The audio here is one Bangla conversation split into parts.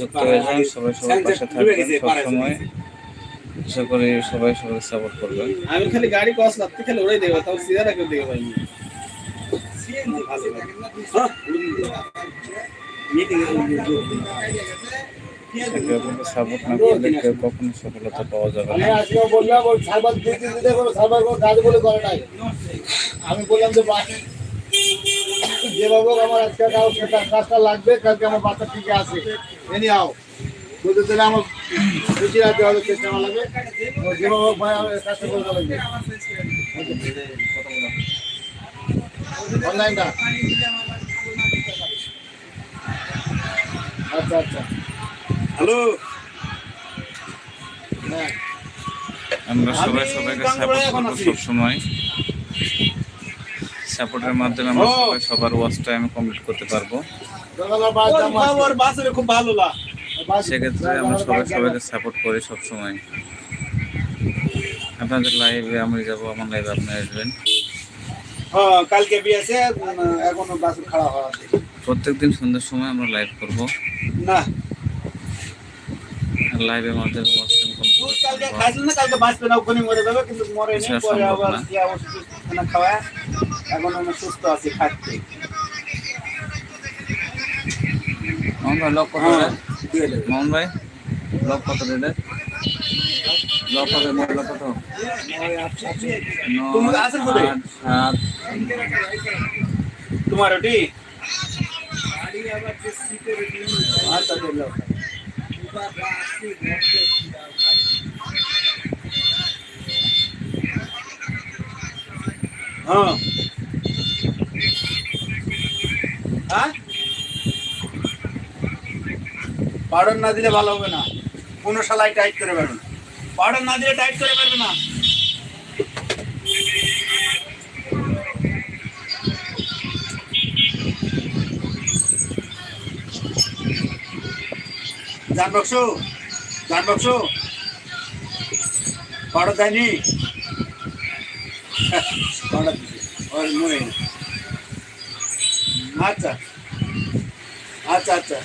যুক্ত হয়ে যান সবাই সবার পাশে থাকবেন সবসময়। আশা করি সবাই সবাই সাপোর্ট করবেন। আমি খালি গাড়ি কস লাগতে খালি ওরাই দেবো তাও সিধা রাখতে দেবো ভাই সাপোর্ট না করলে কেউ কখনো সফলতা পাওয়া যাবে না। আজকে বললাম ওই সার্ভার দিতে দিতে কোনো সার্ভার কোনো কাজ বলে করে নাই। আমি বললাম যে বাস যেভাবে আমার আজকে কাজটা লাগবে কালকে আমার বাচ্চা ঠিক আছে। এনে আও। বলতে তাহলে আমার বেশি রাতে হলে চেষ্টা করা লাগবে যেভাবে হোক ভাই আমার কাজটা করতে লাগবে। অনলাইনটা। আচ্ছা আচ্ছা। হ্যালো। হ্যাঁ। আমরা সবাই সবাইকে সাপোর্ট করব। সবসময়। সাপোর্টের মাধ্যমে আমরা সবাই সবার ওয়াচ টাইম কমপ্লিট করতে পারব। খুব ভালো সেক্ষেত্রে আমরা সবাই সবাইকে সাপোর্ট করি সবসময়। আপনাদের লাইভে আমি যাব আমার লাইভে আপনি আসবেন। হ্যাঁ কালকে এখনও হওয়া প্রত্যেকদিন সন্ধ্যার সময় আমরা লাইভ করব। না। ওয়াচ কমপ্লিট কালকে না কালকে বাঁচবে না ওখানে মরে যাবে কিন্তু মরে নেই পরে আবার কি খাওয়া এখন আমি সুস্থ আছি খাচ্ছি। মোহন ভাই লক কত হ্যাঁ। মোহন ভাই লক কত রে রে? লক কত রে কত তোমার ওটি? আচ্ছা হ্যাঁ। হ্যাঁ? পাউডার না দিলে ভালো হবে না। কোনো সালাই টাইট করে পারবে না। পাউডার না দিলে টাইট করে পারবে না। জান বক্স জান বক্স। পাউডার দেয়নি। আচ্ছা আচ্ছা আচ্ছা।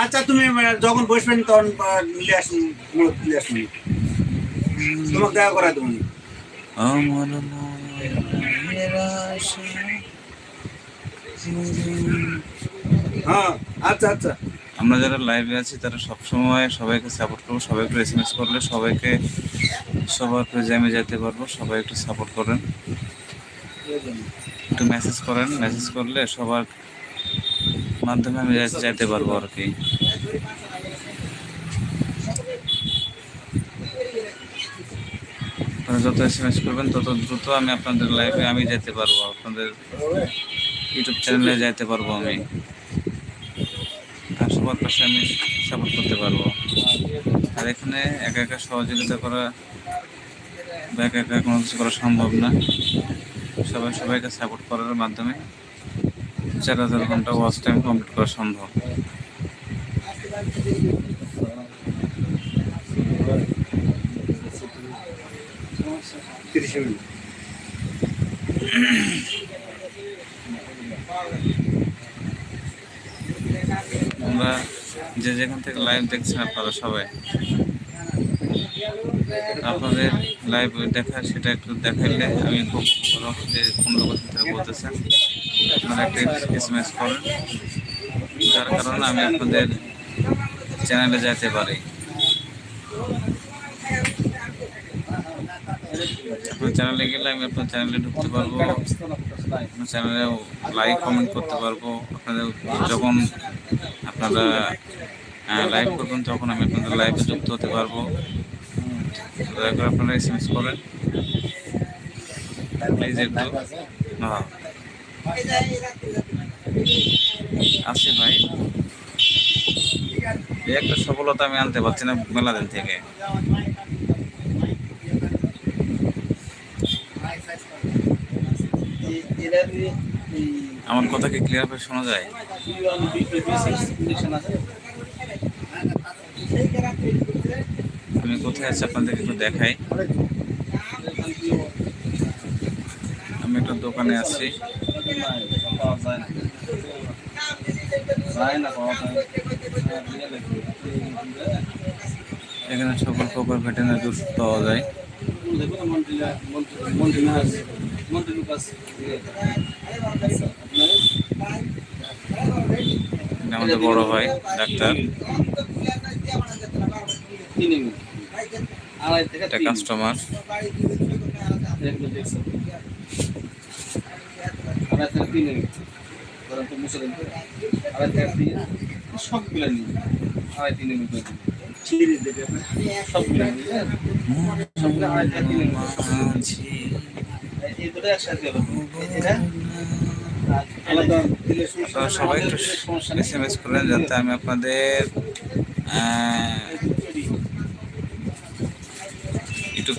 আচ্ছা তুমি যখন বসবেন তখন নিয়ে আসুন নিয়ে আসুন। তোমাকে দেখা করা তুমি আমার মনের আশা হ্যাঁ আচ্ছা আচ্ছা। আমরা যারা লাইভে আছি, তারা সবসময় সবাইকে সাপোর্ট করব সবাই একটু এস এম এস করলে সবাইকে সবার পেজে আমি যেতে পারব, সবাই একটু সাপোর্ট করেন। একটু মেসেজ করেন মেসেজ করলে সবার মাধ্যমে আমি যেতে পারব আর কি। যত এস এম এস করবেন, তত দ্রুত আমি আপনাদের লাইভে আমি যেতে পারব, আপনাদের ইউটিউব চ্যানেলে যাইতে পারব আমি। আর সবার পাশে আমি সাপোর্ট করতে পারব। আর এখানে একা একা সহযোগিতা করা বা একা একা কোনো কিছু করা সম্ভব না। সবাই, সবাইকে সাপোর্ট করার মাধ্যমে চার হাজার ঘণ্টা ওয়াচ টাইম কমপ্লিট করা সম্ভব। তিরিশ মিনিট। আমরা যে যেখান থেকে লাইভ দেখছেন আপনারা সবাই, আপনাদের লাইভ দেখা সেটা একটু দেখাইলে আমি খুব যে কোন লোকেশন থেকে বলতেছেন আপনারা একটা এস এম এস করেন, যার কারণে আমি আপনাদের চ্যানেলে যেতে পারি। আপনার চ্যানেলে গেলে আমি আপনার চ্যানেলে ঢুকতে পারব। চ্যানেলে লাইক কমেন্ট করতে পারব। আপনাদের যখন আপনারা লাইভ করবেন, তখন আমি আপনাদের লাইভে যুক্ত হতে পারব। দয়া করে আপনারা এস এম এস করেন। প্লিজ একটু। হ্যাঁ। আছি ভাই। একটা সফলতা আমি আনতে পারছি না মেলা দিন থেকে এরা দিয়ে আমার কথা কি ক্লিয়ার করে শোনা যায়? আমি কোথায় আছি আপনাদের একটু দেখাই। আমি একটা দোকানে আছি। এখানে সকল প্রকার ভেটেনারি ওষুধ পাওয়া যায়। মন্ত্রী লুকাস আমাদের বড় ভাই ডাক্তার। এটা কাস্টমার সবগুলো নিন আড়াই তিন দেখে সবগুলো সবগুলো আড়াই তিন এমএল সবাই একটু এস এম এস করলেন যাতে আমি আপনাদের ইউটিউব